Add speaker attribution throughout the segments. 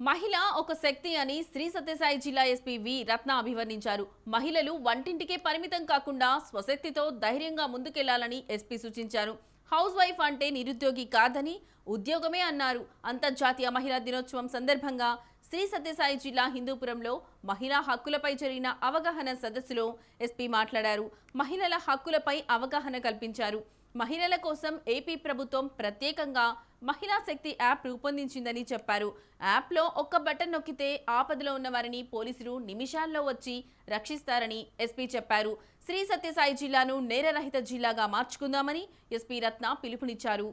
Speaker 1: మహిళ ఒక శక్తి అని శ్రీ సత్యసాయి జిల్లా ఎస్పీ వి రత్న అభివర్ణించారు. మహిళలు వంటింటికే పరిమితం కాకుండా స్వశక్తితో ధైర్యంగా ముందుకెళ్ళాలని ఎస్పీ సూచించారు. హౌస్ వైఫ్ అంటే నిరుద్యోగి కాదని ఉద్యోగమే అన్నారు. అంతర్జాతీయ మహిళా దినోత్సవం సందర్భంగా శ్రీ సత్యసాయి జిల్లా హిందూపురంలో మహిళా హక్కులపై జరిగిన అవగాహన సదస్సులో ఎస్పీ మాట్లాడారు. మహిళల హక్కులపై అవగాహన కల్పించారు. మహిళల కోసం ఏపీ ప్రభుత్వం ప్రత్యేకంగా మహిళా శక్తి యాప్ రూపొందించిందని చెప్పారు. యాప్లో ఒక్క బటన్ నొక్కితే ఆపదలో ఉన్న వారిని పోలీసులు నిమిషాల్లో వచ్చి రక్షిస్తారని ఎస్పీ చెప్పారు. శ్రీ సత్యసాయి జిల్లాను నేరరహిత జిల్లాగా మార్చుకుందామని ఎస్పీ రత్న పిలుపునిచ్చారు.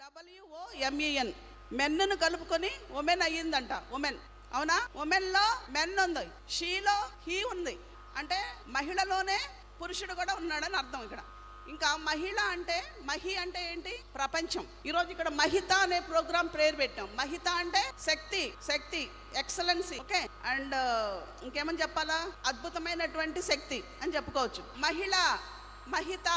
Speaker 2: W O M E N men కలుపుకొని ఉమెన్ అయ్యిందంట ఉమెన్. అవునా? ఉమెన్లో మెన్ ఉంది షీలో హీ ఉంది. అంటే మహిళలోనే పురుషుడు కూడా ఉన్నాడని అర్థం ఇక్కడ. ఇంకా మహిళ అంటే మహి అంటే ఏంటి? ప్రపంచం. ఈరోజు ఇక్కడ మహిత అనే ప్రోగ్రామ్ పేరు పెట్టాం. మహిత అంటే శక్తి శక్తి ఎక్సలెన్సీ. ఓకే? అండ్ ఇంకేమని చెప్పాలా? అద్భుతమైనటువంటి శక్తి అని చెప్పుకోవచ్చు. మహిళ మహిత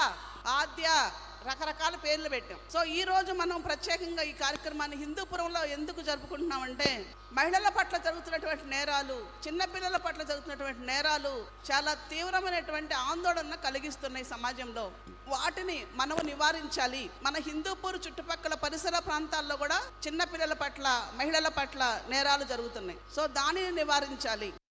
Speaker 2: ఆద్య రకరకాల పేర్లు పెట్టాం. సో ఈ రోజు మనం ప్రత్యేకంగా ఈ కార్యక్రమాన్ని హిందూపురంలో ఎందుకు జరుపుకుంటున్నామంటే మహిళల పట్ల జరుగుతున్నటువంటి నేరాలు చిన్నపిల్లల పట్ల జరుగుతున్నటువంటి నేరాలు చాలా తీవ్రమైనటువంటి ఆందోళన కలిగిస్తున్నాయి సమాజంలో. వాటిని మనం నివారించాలి. మన హిందూపూర్ చుట్టుపక్కల పరిసర ప్రాంతాల్లో కూడా చిన్నపిల్లల పట్ల మహిళల పట్ల నేరాలు జరుగుతున్నాయి. సో దానిని నివారించాలి.